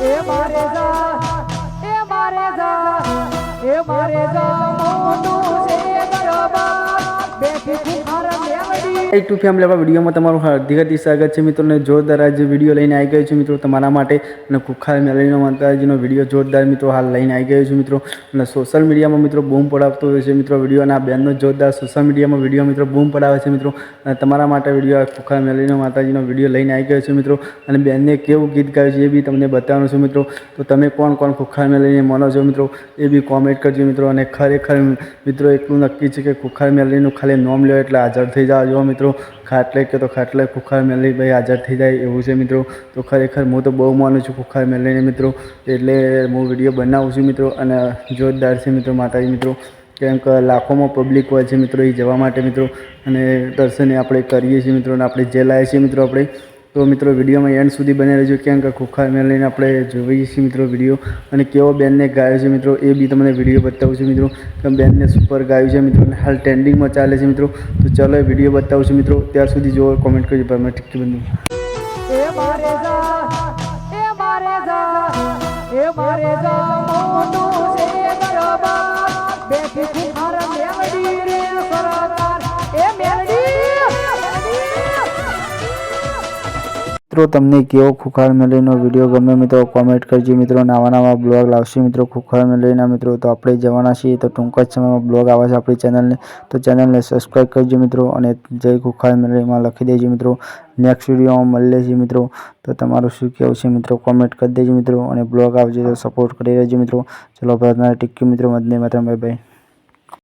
એ મારે જા એ મારે જા એ મોટું છે દરબાર. બેઠી એક ટુ ફેમિલી આપણા વિડીયોમાં તમારું હાર્દિક હાર્દિક સ્વાગત છે મિત્રોને. જોરદાર આજે વીડિયો લઈને આવી ગયો છું મિત્રો તમારા માટે. અને કુખાર મેલડીનો માતાજીનો વીડિયો જોરદાર મિત્રો હાલ લઈને આવી ગયો છું મિત્રો. અને સોશિયલ મીડિયામાં મિત્રો બૂમ પડાવતો હોય છે મિત્રો વીડિયો અને આ બેનનો જોરદાર સોશિયલ મીડિયામાં વીડિયો મિત્રો બૂમ પડાવે છે મિત્રો. અને તમારા માટે વીડિયો આ કુખાર મેલડીનો માતાજીનો વીડિયો લઈને આવી ગયો છું મિત્રો. અને બેનને કેવું ગીત ગાયું છે એ બી તમને બતાવવાનું છું મિત્રો. તો તમે કોણ કોણ કુખાર મેલડીને માનો છો મિત્રો? એ બી કોમેન્ટ કરજો મિત્રો. અને ખરેખર મિત્રો એટલું નક્કી છે કે કુખાર મેલડીનું ખાલી નોમ લ્યો એટલે હાજર થઈ જાઓ. જો મિત્રો, ખાટલે કે તો ખાટલે ખુખાર મેલડી ભાઈ હાજર થઈ જાય એવું છે મિત્રો. તો ખરેખર હું તો બહુ માનું છું ખુખાર મેલડીને મિત્રો. એટલે હું વીડિયો બનાવું છું મિત્રો અને જોરદાર છે મિત્રો માતાજી મિત્રો. કેમ કે લાખોમાં પબ્લિક હોય છે મિત્રો એ જવા માટે મિત્રો. અને દર્શને આપણે કરીએ છીએ મિત્રો અને આપણે જે લાવીએ છીએ મિત્રો આપણે. તો મિત્રો, વિડીયોમાં એન્ડ સુધી બને રહેજો. કેમ કે એમને લઈને આપણે જોઈએ છીએ મિત્રો વીડિયો. અને કેવો બેનને ગાયો છે મિત્રો, એ બી તમને વીડિયો બતાવું છું મિત્રો. કે બેનને સુપર ગાયું છે મિત્રો હાલ ટ્રેન્ડિંગમાં ચાલે છે મિત્રો. તો ચાલો એ વીડિયો બતાવું છું મિત્રો. ત્યાર સુધી જોવો કોમેન્ટ કરજો પર મેં ટિક્કી બંધ બેઠી મિત્રો, તમને કેવો ખુખાર મેળવીનો વીડિયો ગમે મિત્રો? કોમેન્ટ કરજો મિત્રો. નવા નવા બ્લોગ લાવશે મિત્રો ખુખાર મેળવીના મિત્રો. તો આપણે જવાના છીએ. તો ટૂંક જ સમયમાં બ્લોગ આવે છે આપણી ચેનલને. તો ચેનલને સબસ્ક્રાઈબ કરજો મિત્રો અને જય ખુખાર મેળવીમાં લખી દેજો મિત્રો. નેક્સ્ટ વિડીયોમાં મળીએ છીએ મિત્રો. તો તમારું શું કહેવું છે મિત્રો? કોમેન્ટ કરી દેજો મિત્રો અને બ્લોગ આવજો તો સપોર્ટ કરી રહેજો મિત્રો. ચલો ભારતના ટીક્યુ મિત્રો. મદને માત્ર બાય બાય